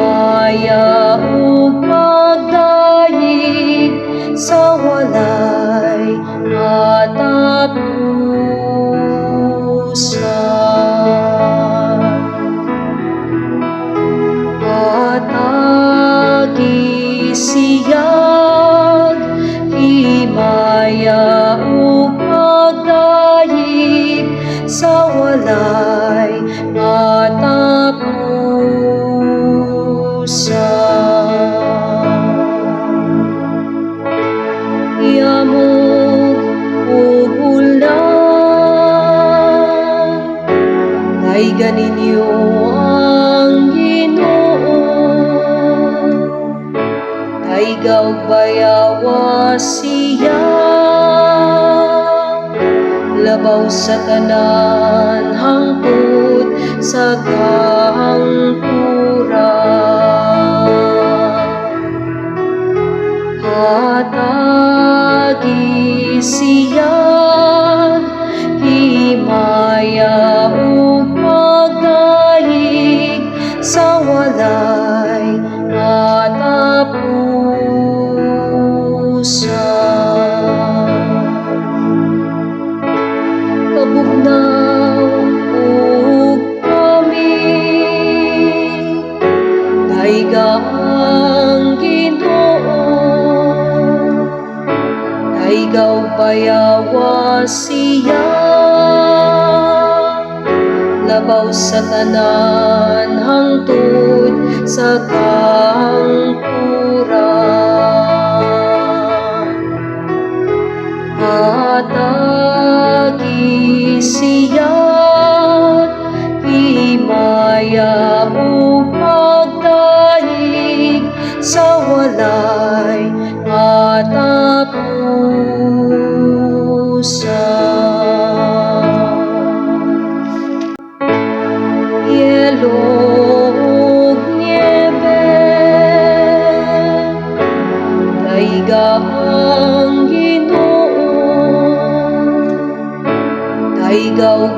माया हो ganinyo ang Ginoo. Taigaw bayawa siya Labaw sa tanan hangtod sa kahangtura Hatagi siya daigaw bayawa siya labaw sa tanan hangtod sa kangkuran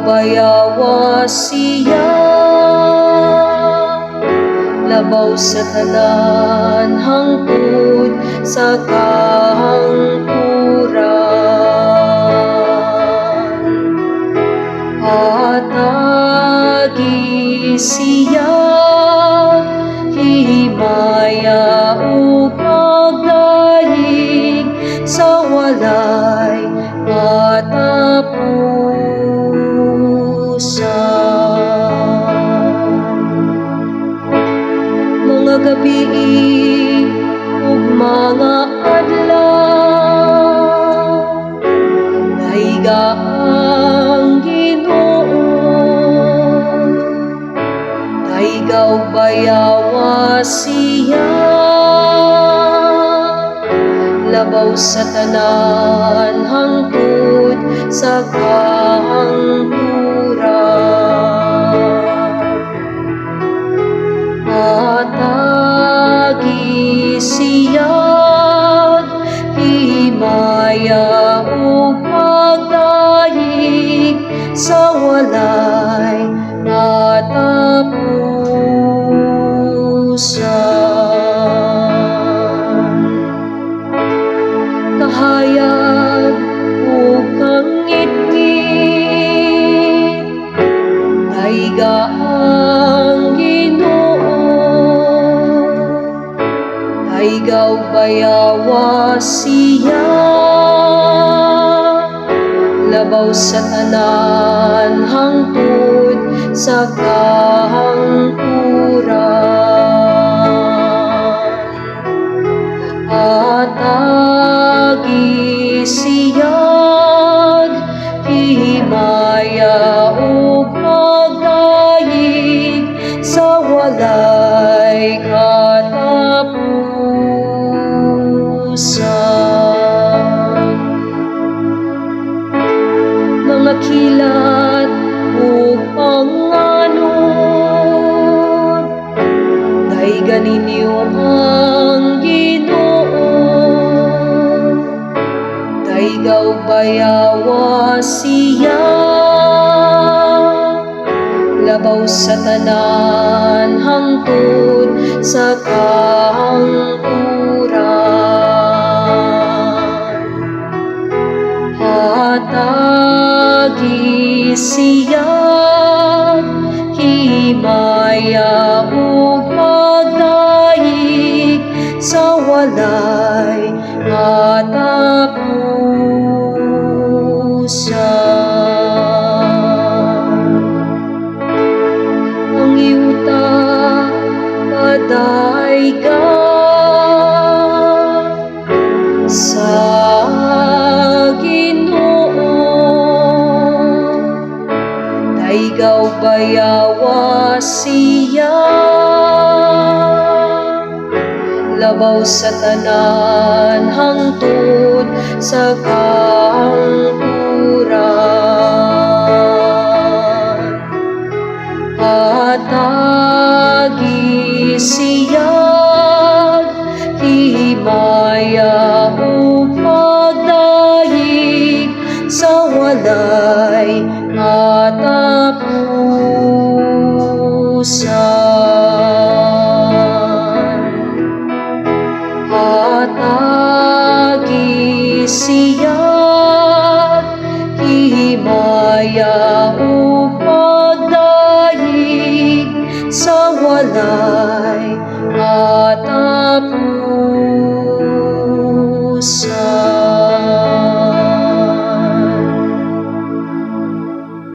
bayawa siya. Labaw sa tanan hangtod sa kahangturan Atagi siya himaya pagdahig sa walay ang Ginoo. Daigaw bayawa siya Labaw sa tanan hangtod sa kahangturan Atagi siya Daigaw bayawa siya Labaw sa tanan hangtod sa kahangturan Atagi siyag himaya o pagdahig sa walay siya. Labaw sa tanan hangtod sa kahangturan Hatagi siya himaya o pagdahig sa walay katapusan ligaw bayawa siya. Labaw sa tanan hangtod sa kangkuran Atagi siya sa walay katapusan Atagi